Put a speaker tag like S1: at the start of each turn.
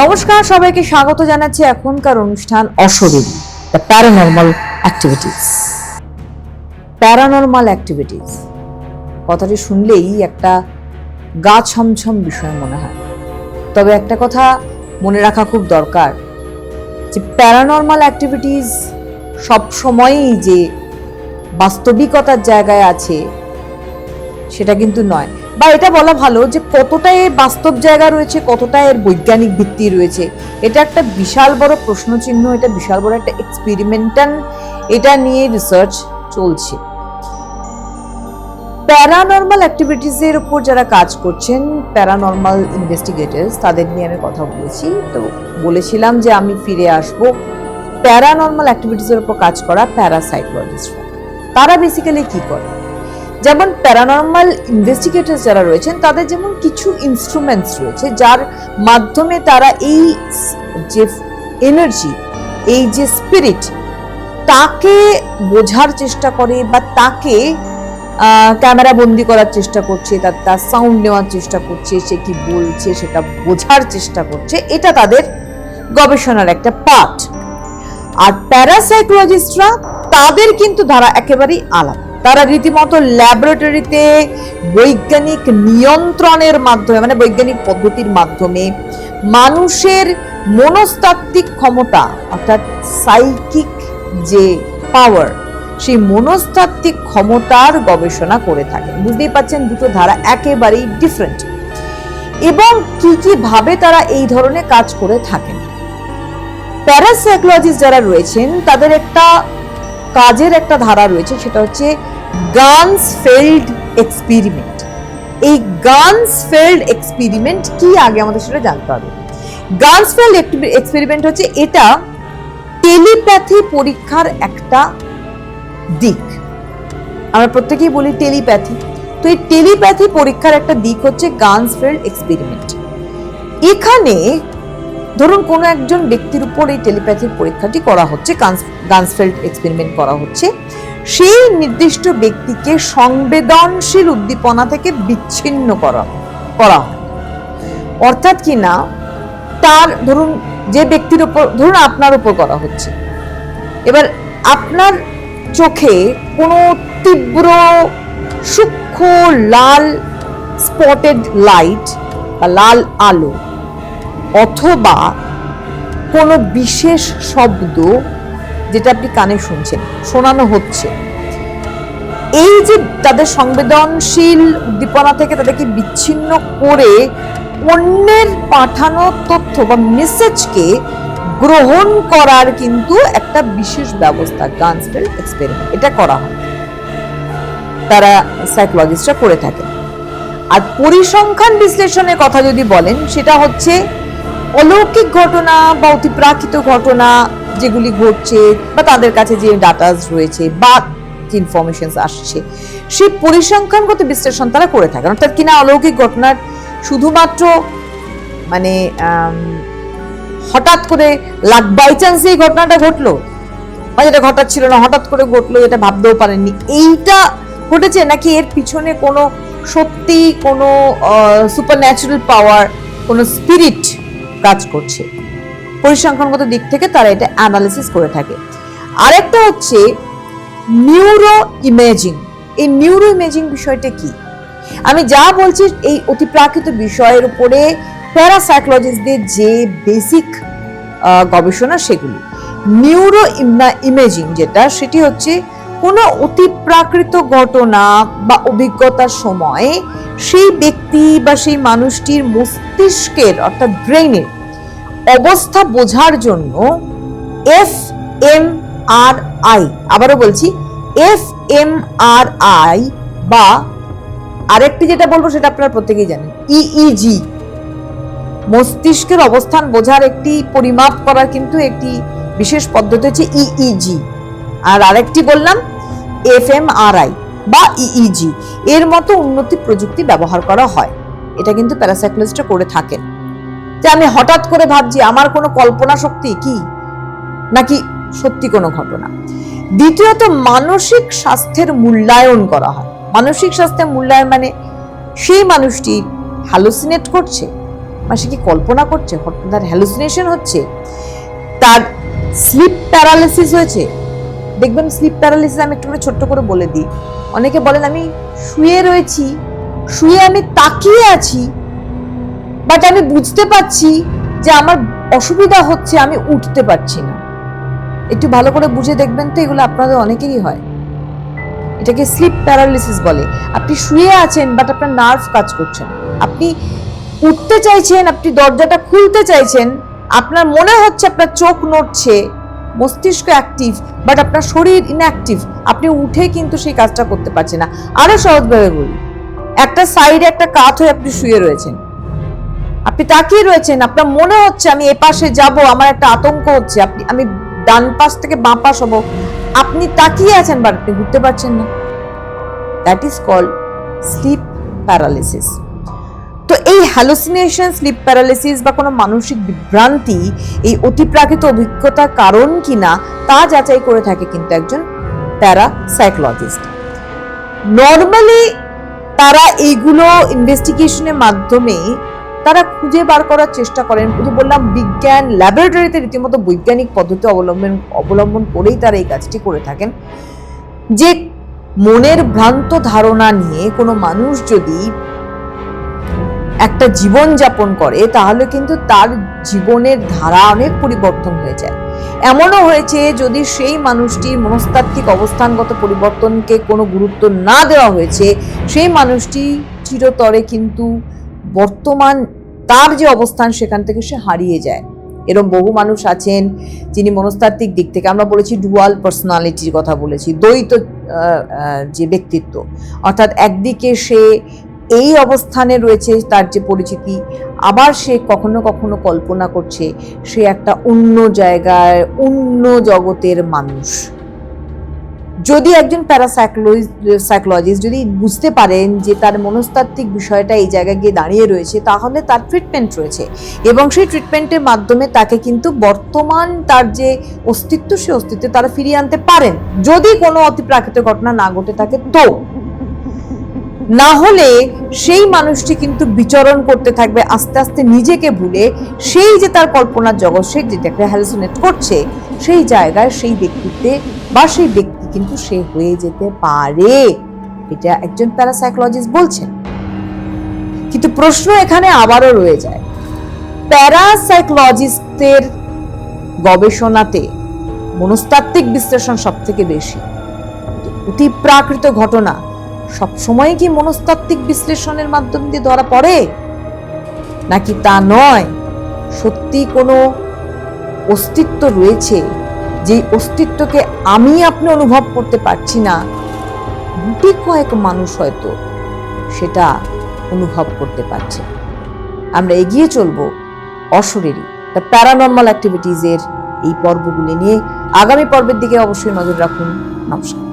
S1: নমস্কার, সবাইকে স্বাগত জানাচ্ছি এখনকার অনুষ্ঠান অশরীর the paranormal activities paranormal activities কথাটি শুনলেই একটা গা ছমছম বিষয় মনে হয়। তবে একটা কথা মনে রাখা খুব দরকার, যে প্যারানর্মাল অ্যাক্টিভিটিস সব সময়ই যে বাস্তবিকতার জায়গায় আছে, সেটা কিন্তু নয়। বা এটা বলা ভালো যে কতটা এর বাস্তব জায়গা রয়েছে, কতটা এর বৈজ্ঞানিক ভিত্তি রয়েছে, এটা একটা বিশাল বড় প্রশ্নচিহ্ন, এটা বিশাল বড় একটা এক্সপেরিমেন্টাল এটা নিয়ে রিসার্চ চলছে। প্যারানর্মাল অ্যাক্টিভিটিসের উপর যারা কাজ করছেন প্যারানর্মাল ইনভেস্টিগেটর্স তাদের নিয়ে আমি কথা বলেছি। তো বলেছিলাম যে আমি ফিরে আসব। প্যারানর্মাল অ্যাক্টিভিটিসের উপর কাজ করা প্যারাসাইকোলজিস্টরা তারা বেসিক্যালি কি করে? যেমন প্যারানর্মাল ইনভেস্টিগেটর্স যারা রয়েছেন, তাদের যেমন কিছু ইনস্ট্রুমেন্টস রয়েছে, যার মাধ্যমে তারা এই যে এনার্জি এই যে স্পিরিট তাকে বোঝার চেষ্টা করে বা তাকে ক্যামেরা বন্দি করার চেষ্টা করছে, তার তার সাউন্ড নেওয়ার চেষ্টা করছে, সে কি বলছে সেটা বোঝার চেষ্টা করছে, এটা তাদের গবেষণার একটা পার্ট আর প্যারাসাইকোলজিস্টরা তাদের কিন্তু ধারা একেবারেই আলাদা। তারা রীতিমতো ল্যাবরেটরিতে বৈজ্ঞানিক নিয়ন্ত্রণের মাধ্যমে মানে বৈজ্ঞানিক পদ্ধতির মাধ্যমে মানুষের মনস্তাত্ত্বিক ক্ষমতা, অর্থাৎ সাইকিক যে পাওয়ার, সেই মনস্তাত্ত্বিক ক্ষমতার গবেষণা করে থাকেন। বুঝতেই পাচ্ছেন দুটো ধারা একেবারেই ডিফারেন্ট এবং কি কি ভাবে তারা এই ধরনের কাজ করে থাকেন? প্যারাসাইকোলজিস্ট যারা রয়েছেন, তাদের একটা কাজের একটা ধারা রয়েছে, সেটা হচ্ছে গানস ফেল্ড এক্সপেরিমেন্ট। এই গানস ফেল্ড এক্সপেরিমেন্ট কি আগে আমাদের সেটা জানতে হবে। গানস ফেল্ড এক্সপেরিমেন্ট হচ্ছে এটা টেলিপ্যাথি পরীক্ষার একটা দিক। আমরা প্রত্যেকেই বলি টেলিপ্যাথি। তো এই টেলিপ্যাথি পরীক্ষার একটা দিক হচ্ছে গানস ফেল্ড এক্সপেরিমেন্ট। এখানে ধরুন কোনো একজন ব্যক্তির উপর এই টেলিপ্যাথির পরীক্ষাটি করা হচ্ছে গান্সফেল্ড এক্সপেরিমেন্ট করা হচ্ছে। সেই নির্দিষ্ট ব্যক্তিকে সংবেদনশীল উদ্দীপনা থেকে বিচ্ছিন্ন করা করা হয়। অর্থাৎ কি না? তার ধরুন, যে ব্যক্তির উপর, ধরুন আপনার উপর করা হচ্ছে। এবার আপনার চোখে কোনো তীব্র, সূক্ষ্ম, লাল স্পটেড লাইট বা লাল আলো অথবা কোনো বিশেষ শব্দ যেটা আপনি কানে শুনছেন, শোনানো হচ্ছে। এই যে তাদের সংবেদনশীল উদ্দীপনা থেকে তাদেরকে বিচ্ছিন্ন করে অন্যের পাঠানো তথ্য বা মেসেজকে গ্রহণ করার কিন্তু একটা বিশেষ ব্যবস্থা গানসফেল এক্সপেরিমেন্ট এটা করা হয়। তারা সাইকোলজিস্টরা করে থাকে আর পরিসংখ্যান বিশ্লেষণের কথা যদি বলেন, সেটা হচ্ছে অলৌকিক ঘটনা বা অতিপ্রাকৃত ঘটনা যেগুলি ঘটছে বা তাদের কাছে যে ডাটাস রয়েছে বা ইনফরমেশন আসছে সেই পরিসংখ্যানগত বিশ্লেষণ তারা করে থাকেন অর্থাৎ কিনা অলৌকিক ঘটনার শুধুমাত্র মানে হঠাৎ করে লাগ বাই চান্স এই ঘটনাটা ঘটলো? বা যেটা ঘটার ছিল না, হঠাৎ করে ঘটলো এটা ভাবতেও পারেননি। এইটা ঘটেছে নাকি এর পিছনে কোনো সত্যি কোনো সুপার পাওয়ার কোনো স্পিরিট কাজ করছে? পরিসংখ্যানগত দিক থেকে তারা এটা অ্যানালিসিস করে থাকে। আরেকটা হচ্ছে নিউরো ইমেজিং এই নিউরো ইমেজিং বিষয়টা কি? আমি যা বলছি এই অতিপ্রাকৃত বিষয়ের উপরে প্যারাসাইকোলজিস্টদের যে বেসিক গবেষণা সেগুলি। নিউরো ইমেজিং যেটা, সেটি হচ্ছে কোনো অতিপ্রাকৃত ঘটনা বা অভিজ্ঞতার সময় সেই ব্যক্তি বা সেই মানুষটির মস্তিষ্কের অর্থাৎ ব্রেইনের অবস্থা বোঝার জন্য এফ এম আর আই আবারও বলছি এফ এম আর আই বা আরেকটি যেটা বলব সেটা আপনারা প্রত্যেকেই জানেন, ইইজি। মস্তিষ্কের অবস্থান বোঝার একটি পরিমাপ করার কিন্তু একটি বিশেষ পদ্ধতি হচ্ছে ইইজি। আর আরেকটি বললাম এফ এম আর আই বা ইইজি। এর মতো উন্নতি প্রযুক্তি ব্যবহার করা হয়। এটা কিন্তু প্যারাসাইকোলজিস্টরা করে থাকেন। যে আমি হঠাৎ করে ভাবছি আমার কোনো কল্পনা শক্তি কি? নাকি সত্যি কোনো ঘটনা? দ্বিতীয়ত, মানসিক স্বাস্থ্যের মূল্যায়ন করা হয়। মানসিক স্বাস্থ্যের মূল্যায়ন মানে সেই মানুষটি হ্যালোসিনেট করছে মানে সে কি কল্পনা করছে তার হ্যালুসিনেশন হচ্ছে, তার স্লিপ প্যারালিসিস হয়েছে। দেখবেন স্লিপ প্যারালিসিস আমি একটু ছোট্ট করে বলে দিই। অনেকে বলেন, আমি শুয়ে রয়েছি, শুয়ে আমি তাকিয়ে আছি। বাট আমি বুঝতে পারছি যে আমার অসুবিধা হচ্ছে, আমি উঠতে পারছি না। একটু ভালো করে বুঝে দেখবেন তো, এগুলো আপনাদের অনেকেরই হয়। এটাকে স্লিপ প্যারালিসিস বলে। আপনি শুয়ে আছেন বাট আপনার নার্ভ কাজ করছে না। আপনি উঠতে চাইছেন, আপনি দরজাটা খুলতে চাইছেন, আপনার মনে হচ্ছে আপনার চোখ নড়ছে, মস্তিষ্ক অ্যাক্টিভ বাট আপনার শরীর ইনঅ্যাক্টিভ আপনি উঠে কিন্তু সেই কাজটা করতে পারছেন না। আরও সহজভাবে বলি। একটা সাইডে একটা কাত হয়ে আপনি শুয়ে রয়েছেন। আপনি তাকিয়ে রয়েছেন, আপনার মনে হচ্ছে আমি এ পাশে যাব, আমার একটা আতঙ্ক হচ্ছে, আপনি, আমি ডান পাশ থেকে বাঁ পাশ হব। আপনি তাকিয়ে আছেন, বাট আপনি ঘুরতে পারছেন না। That is call sleep paralysis তো এই হ্যালোসিনেশন স্লিপ প্যারালিসিস বা কোনো মানসিক বিভ্রান্তি, এই অতিপ্রাকৃত অভিজ্ঞতার কারণ কিনা তা যাচাই করে থাকে কিন্তু একজন প্যারাসাইকোলজিস্ট নর্মালি তারা এইগুলো ইনভেস্টিগেশনের মাধ্যমে তারা খুঁজে বার করার চেষ্টা করেন। শুধু বললাম, বিজ্ঞান ল্যাবরেটরিতে রীতিমতো বৈজ্ঞানিক পদ্ধতি অবলম্বন অবলম্বন করেই তারা এই কাজটি করে থাকেন। যে মনের ভ্রান্ত ধারণা নিয়ে কোনো মানুষ যদি একটা জীবন যাপন করে, তাহলে কিন্তু তার জীবনের ধারা অনেক পরিবর্তন হয়ে যায়। এমনও হয়েছে যদি সেই মানুষটির মনস্তাত্ত্বিক অবস্থানগত পরিবর্তনকে কোনো গুরুত্ব না দেওয়া হয়েছে, সেই মানুষটি চিরতরে কিন্তু বর্তমান তার যে অবস্থান সেখান থেকে সে হারিয়ে যায়। এরকম বহু মানুষ আছেন যিনি মনস্তাত্ত্বিক দিক থেকে আমরা বলেছি ডুয়াল পার্সোনালিটির কথা বলেছি, দ্বৈত যে ব্যক্তিত্ব। অর্থাৎ একদিকে সে এই অবস্থানে রয়েছে তার যে পরিচিতি, আবার সে কখনো কখনো কল্পনা করছে সে একটা অন্য জায়গায়, অন্য জগতের মানুষ। যদি একজন প্যারাসাইকোলজিস্ট যদি বুঝতে পারেন যে তার মনস্তাত্ত্বিক বিষয়টা এই জায়গায় গিয়ে দাঁড়িয়ে রয়েছে, তাহলে তার ট্রিটমেন্ট রয়েছে। এবং সেই ট্রিটমেন্টের মাধ্যমে তাকে কিন্তু বর্তমান তার যে অস্তিত্ব, সে অস্তিত্বে তারা ফিরিয়ে আনতে পারেন। যদি কোনো অতিপ্রাকৃত ঘটনা না ঘটে থাকে, তো না হলে সেই মানুষটি কিন্তু বিচরণ করতে থাকবে, আস্তে আস্তে নিজেকে ভুলে সেই যে তার কল্পনার জগৎ, সে যেটাকে হ্যালুসিনেট করছে, সেই জায়গায় সেই ব্যক্তিত্বে বা সেই ব্যক্তি কিন্তু সে হয়ে যেতে পারে। এটা একজন প্যারাসাইকোলজিস্ট বলছেন। কিন্তু প্রশ্ন এখানে আবারও রয়ে যায়। প্যারাসাইকোলজিস্টের গবেষণাতে মনস্তাত্ত্বিক বিশ্লেষণ সব থেকে বেশি অতি প্রাকৃত ঘটনা সবসময় কি মনস্তাত্ত্বিক বিশ্লেষণের মাধ্যম দিয়ে ধরা পড়ে? নাকি তা নয়, সত্যি কোনো অস্তিত্ব রয়েছে যে অস্তিত্বকে আমি আপনি অনুভব করতে পারছি না গুটি কয়েক মানুষ হয়তো সেটা অনুভব করতে পারছে। আমরা এগিয়ে চলব অশরীরী দ্য প্যারানর্মাল অ্যাক্টিভিটিজের এই পর্বগুলি নিয়ে। আগামী পর্বের দিকে অবশ্যই নজর রাখুন। নমস্কার।